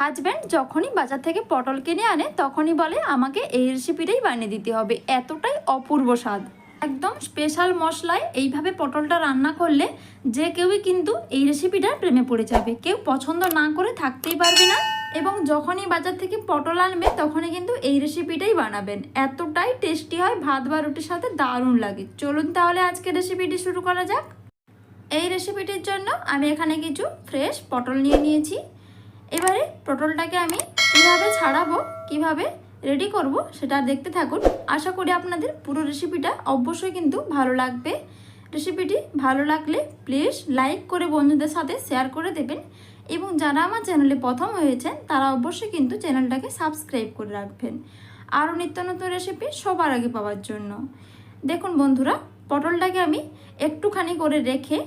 Husband যখনই বাজার থেকে পটল কিনে আনে, তখনই বলে, আমাকে এই রেসিপিটাই বানিয়ে দিতে হবে। এতটাই অপূর্ব স্বাদ। একদম স্পেশাল মশলায় এইভাবে পটলটা রান্না করলে যে কেউই কিন্তু এই রেসিপিটার প্রেমে পড়ে যাবে। কেউ পছন্দ না করে থাকতেই পারবে না এবং যখনই বাজার থেকে পটল আনবে, তখনই কিন্তু এই রেসিপিটাই বানাবেন। এতটাই টেস্টি হয়, ভাত বা রুটির সাথে দারুণ লাগে। চলুন তাহলে আজকে রেসিপিটি শুরু করা যাক। এই রেসিপিটির জন্য আমি এখানে কিছু ফ্রেশ পটল নিয়ে নিয়েছি। এবারে পটলটাকে আমি কীভাবে ছাড়াবো, কীভাবে রেডি করব সেটা দেখতে থাকুন। আশা করি আপনাদের পুরো রেসিপিটা অবশ্যই কিন্তু ভালো লাগবে। রেসিপিটি ভালো লাগলে প্লিজ লাইক করে বন্ধুদের সাথে শেয়ার করে দেবেন এবং যারা আমার চ্যানেলে প্রথম হয়েছেন, তারা অবশ্যই কিন্তু চ্যানেলটাকে সাবস্ক্রাইব করে রাখবেন। আরও নিত্য নতুন রেসিপি সবার আগে পাওয়ার জন্য। দেখুন বন্ধুরা, পটলটাকে আমি একটুখানি করে রেখে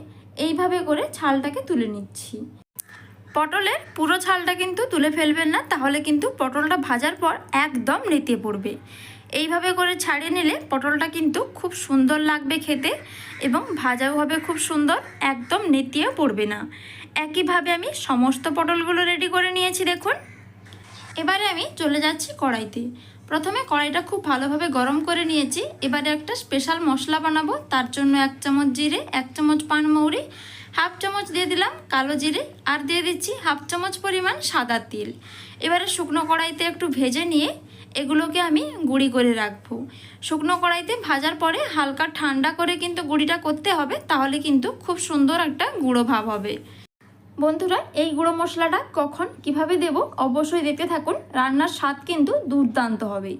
এইভাবে করে ছালটাকে তুলে নিচ্ছি। পটলের পুরো ছালটা কিন্তু তুলে ফেলবেন না, তাহলে কিন্তু পটলটা ভাজার পর একদম নেতিয়ে পড়বে। এইভাবে করে ছাড়িয়ে নিলে পটলটা কিন্তু খুব সুন্দর লাগবে খেতে এবং ভাজাও হবে খুব সুন্দর, একদম নেতিয়েও পড়বে না। একইভাবে আমি সমস্ত পটলগুলো রেডি করে নিয়েছি, দেখুন। এবারে আমি চলে যাচ্ছি কড়াইতে। প্রথমে কড়াইটা খুব ভালোভাবে গরম করে নিয়েছি। এবারে একটা স্পেশাল মশলা বানাবো, তার জন্য এক চামচ জিরে, এক চামচ পানমৌরি হাফ চামচ দিয়ে দিলাম কালো জিরে, আর দিয়ে দিচ্ছি হাফ চামচ পরিমাণ সাদা তিল। এবারে শুকনো কড়াইতে একটু ভেজে নিয়ে এগুলোকে আমি গুঁড়ি করে রাখব। শুকনো কড়াইতে ভাজার পরে হালকা ঠান্ডা করে কিন্তু গুঁড়িটা করতে হবে, তাহলে কিন্তু খুব সুন্দর একটা গুঁড়ো ভাব হবে। বন্ধুরা, এই গুঁড়ো মশলাটা কখন কীভাবে দেব অবশ্যই দেখতে থাকুন, রান্নার স্বাদ কিন্তু দুর্দান্ত হবে।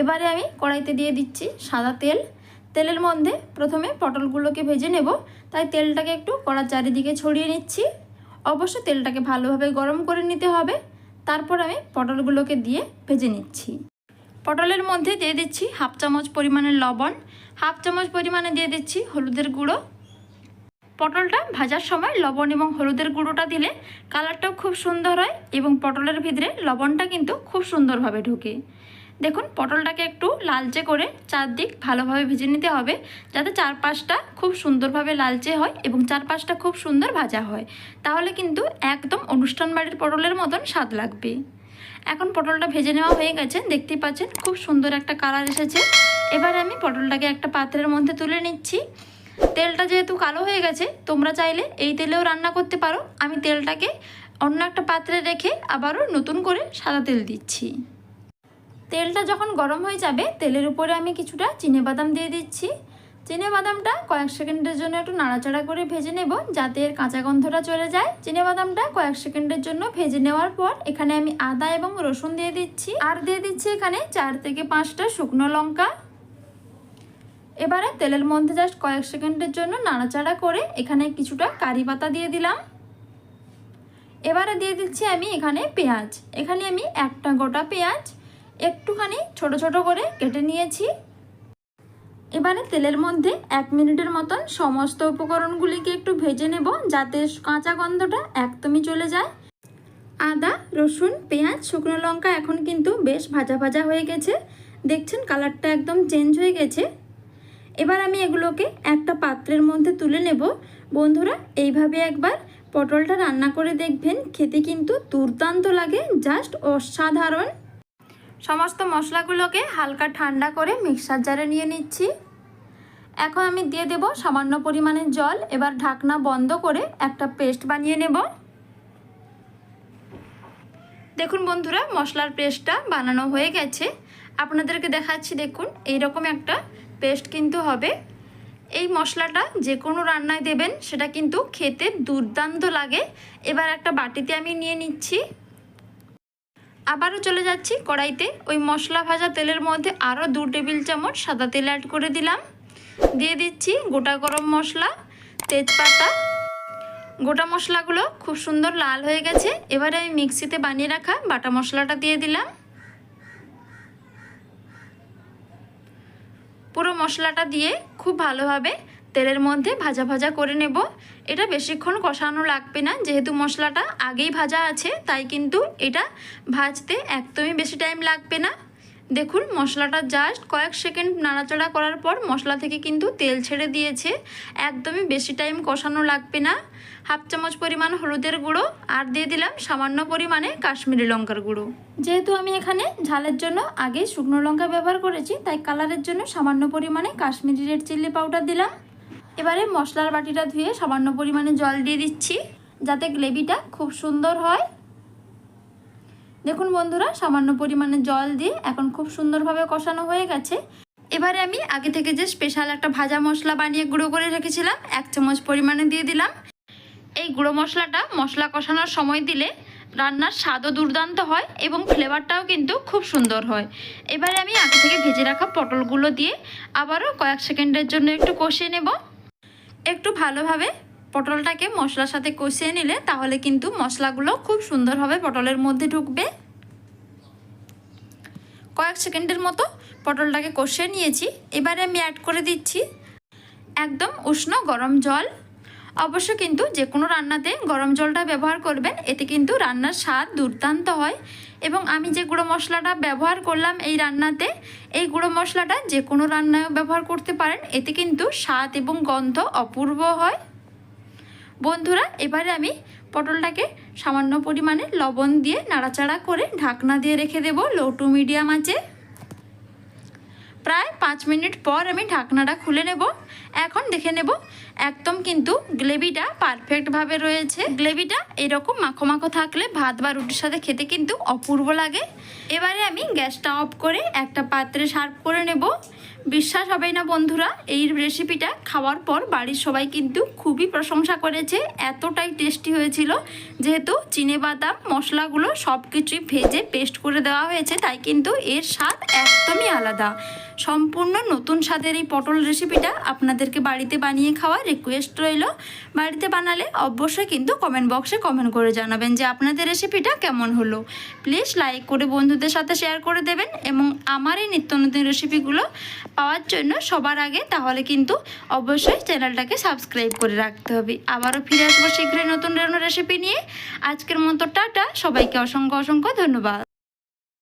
এবারে আমি কড়াইতে দিয়ে দিচ্ছি সাদা তেল তেলের মধ্যে প্রথমে পটলগুলোকে ভেজে নেব। তাই তেলটাকে একটু কড়ার চারিদিকে ছড়িয়ে নিচ্ছি। অবশ্য তেলটাকে ভালোভাবে গরম করে নিতে হবে। তারপর আমি পটলগুলোকে দিয়ে ভেজে নিচ্ছি। পটলের মধ্যে দিয়ে দিচ্ছি হাফ চামচ পরিমাণের লবণ। হাফ চামচ পরিমাণে দিয়ে দিচ্ছি হলুদের গুঁড়ো। পটলটা ভাজার সময় লবণ এবং হলুদের গুঁড়োটা দিলে কালারটাও খুব সুন্দর হয় এবং পটলের ভিতরে লবণটা কিন্তু খুব সুন্দরভাবে ঢোকে। দেখুন, পটলটাকে একটু লালচে করে চারদিক ভালোভাবে ভেজে নিতে হবে, যাতে চারপাশটা খুব সুন্দরভাবে লালচে হয় এবং চারপাশটা খুব সুন্দর ভাজা হয়। তাহলে কিন্তু একদম অনুষ্ঠান বাড়ির পটলের মতন স্বাদ লাগবে। এখন পটলটা ভেজে নেওয়া হয়ে গেছে, দেখতেই পাচ্ছেন খুব সুন্দর একটা কালার এসেছে। এবারে আমি পটলটাকে একটা পাত্রের মধ্যে তুলে নিচ্ছি। তেলটা যেহেতু কালো হয়ে গেছে, তোমরা চাইলে এই তেলেও রান্না করতে পারো। আমি তেলটাকে অন্য একটা পাত্রে রেখে আবারও নতুন করে সাদা তেল দিচ্ছি। তেলটা যখন গরম হয়ে যাবে, তেলের উপরে আমি কিছুটা চিনে বাদাম দিয়ে দিচ্ছি। চিনে বাদামটা কয়েক সেকেন্ডের জন্য একটু নাড়াচাড়া করে ভেজে নেব, যাতে এর কাঁচা গন্ধটা চলে যায়। চিনে বাদামটা কয়েক সেকেন্ডের জন্য ভেজে নেওয়ার পর, এখানে আমি আদা এবং রসুন দিয়ে দিচ্ছি। আর দিয়ে দিচ্ছি এখানে চার থেকে পাঁচটা শুকনো লঙ্কা। এবারে তেলের মধ্যে জাস্ট কয়েক সেকেন্ডের জন্য নাড়াচাড়া করে এখানে কিছুটা কারি পাতা দিয়ে দিলাম। এবারে দিয়ে দিচ্ছি আমি এখানে পেঁয়াজ। এখানে আমি একটা গোটা পেঁয়াজ একটুখানি ছোট ছোট করে কেটে নিয়েছি। এবারে তেলের মধ্যে এক মিনিটের মতন সমস্ত উপকরণগুলিকে একটু ভেজে নেব যাতে কাঁচা গন্ধটা একদমই চলে যায়। আদা, রসুন, পেঁয়াজ, শুকনো লঙ্কা এখন কিন্তু বেশ ভাজা ভাজা হয়ে গেছে। দেখছেন কালারটা একদম চেঞ্জ হয়ে গেছে। এবার আমি এগুলোকে একটা পাত্রের মধ্যে তুলে নেব। বন্ধুরা, এইভাবে একবার পটলটা রান্না করে দেখবেন, খেতে কিন্তু দুর্দান্ত লাগে, জাস্ট অসাধারণ। সমস্ত মশলাগুলোকে হালকা ঠান্ডা করে মিক্সার জারে নিয়ে নিচ্ছি। এখন আমি দিয়ে দেব সামান্য পরিমাণে জল। এবার ঢাকনা বন্ধ করে একটা পেস্ট বানিয়ে নেব। দেখুন বন্ধুরা, মশলার পেস্টটা বানানো হয়ে গেছে। আপনাদেরকে দেখাচ্ছি, দেখুন এই রকম একটা পেস্ট কিন্তু হবে। এই মশলাটা যে কোনো রান্নায় দেবেন, সেটা কিন্তু খেতে দুর্দান্ত লাগে। এবার একটা বাটিতে আমি নিয়ে নিচ্ছি। আবারও চলে যাচ্ছি কড়াইতে। ওই মশলা ভাজা তেলের মধ্যে আরও দু টেবিল চামচ সাদা তেল অ্যাড করে দিলাম। দিয়ে দিচ্ছি গোটা গরম মশলা, তেজপাতা। গোটা মশলাগুলো খুব সুন্দর লাল হয়ে গেছে। এবারে আমি মিক্সিতে বানিয়ে রাখা বাটা মশলাটা দিয়ে দিলাম। পুরো মশলাটা দিয়ে খুব ভালোভাবে তেলের মধ্যে ভাজা ভাজা করে নেব। এটা বেশিক্ষণ কষানো লাগবে না, যেহেতু মশলাটা আগেই ভাজা আছে, তাই কিন্তু এটা ভাজতে একদমই বেশি টাইম লাগবে না। দেখুন, মশলাটা জাস্ট কয়েক সেকেন্ড নাড়াচাড়া করার পর মশলা থেকে কিন্তু তেল ছেড়ে দিয়েছে। একদমই বেশি টাইম কষানো লাগবে না। হাফ চামচ পরিমাণ হলুদের গুঁড়ো, আর দিয়ে দিলাম সামান্য পরিমাণে কাশ্মীরি লঙ্কার গুঁড়ো। যেহেতু আমি এখানে ঝালের জন্য আগে শুকনো লঙ্কা ব্যবহার করেছি, তাই কালারের জন্য সামান্য পরিমাণে কাশ্মীরি রেড চিল্লি পাউডার দিলাম। এবারে মশলার বাটিটা ধুয়ে সামান্য পরিমাণে জল দিয়ে দিচ্ছি, যাতে গ্রেভিটা খুব সুন্দর হয়। দেখুন বন্ধুরা, সামান্য পরিমাণে জল দিয়ে এখন খুব সুন্দরভাবে কষানো হয়ে গেছে। এবারে আমি আগে থেকে যে স্পেশাল একটা ভাজা মশলা বানিয়ে গুঁড়ো করে রেখেছিলাম, এক চামচ পরিমাণে দিয়ে দিলাম। এই গুঁড়ো মশলাটা মশলা কষানোর সময় দিলে রান্নার স্বাদও দুর্দান্ত হয় এবং ফ্লেভারটাও কিন্তু খুব সুন্দর হয়। এবারে আমি আগে থেকে ভেজে রাখা পটলগুলো দিয়ে আবারও কয়েক সেকেন্ডের জন্য একটু কষিয়ে নেব। একটু ভালোভাবে পটলটাকে মশলার সাথে কষিয়ে নিলে তাহলে কিন্তু মশলাগুলো খুব সুন্দরভাবে পটলের মধ্যে ঢুকবে। কয়েক সেকেন্ডের মতো পটলটাকে কষিয়ে নিয়েছি। এবারে আমি অ্যাড করে দিচ্ছি একদম উষ্ণ গরম জল। অবশ্য কিন্তু যে কোনো রান্নাতে গরম জলটা ব্যবহার করবেন, এতে কিন্তু রান্নার স্বাদ দুর্দান্ত হয়। এবং আমি যে গুঁড়ো মশলাটা ব্যবহার করলাম এই রান্নাতে, এই গুঁড়ো মশলাটা যে কোনো রান্নায় ব্যবহার করতে পারেন, এতে কিন্তু স্বাদ এবং গন্ধ অপূর্ব হয়। বন্ধুরা, এবারে আমি পটলটাকে সামান্য পরিমাণে লবণ দিয়ে নাড়াচাড়া করে ঢাকনা দিয়ে রেখে দেবো, লো টু মিডিয়াম আঁচে। প্রায় পাঁচ মিনিট পর আমি ঢাকনাটা খুলে নেব। এখন দেখে নেব, একদম কিন্তু গ্লেভিটা পারফেক্টভাবে রয়েছে। গ্লেভিটা এরকম মাখো মাখো থাকলে ভাত বা রুটির সাথে খেতে কিন্তু অপূর্ব লাগে। এবারে আমি গ্যাসটা অফ করে একটা পাত্রে সার্ভ করে নেব। বিশ্বাস হবে না বন্ধুরা, এই রেসিপিটা খাওয়ার পর বাড়ির সবাই কিন্তু খুবই প্রশংসা করেছে। এতটাই টেস্টি হয়েছিল, যেহেতু চিনে বাদাম, মশলাগুলো সব কিছুই ভেজে পেস্ট করে দেওয়া হয়েছে, তাই কিন্তু এর স্বাদ একদমই আলাদা। সম্পূর্ণ নতুন স্বাদের এই পটল রেসিপিটা আপনাদেরকে বাড়িতে বানিয়ে খাওয়ার রিকোয়েস্ট রইল। বাড়িতে বানালে অবশ্যই কিন্তু কমেন্ট বক্সে কমেন্ট করে জানাবেন যে আপনাদের রেসিপিটা কেমন হলো। প্লিজ লাইক করে বন্ধুদের সাথে শেয়ার করে দেবেন এবং আমার এই নিত্য নতুন রেসিপিগুলো পাওয়ার জন্য সবার আগে তাহলে কিন্তু অবশ্যই চ্যানেলটাকে সাবস্ক্রাইব করে রাখতে হবে। আবারও ফিরে আসব শীঘ্রই নতুন রেসিপি নিয়ে। আজকের মতো টাটা। সবাইকে অসংখ্য অসংখ্য ধন্যবাদ।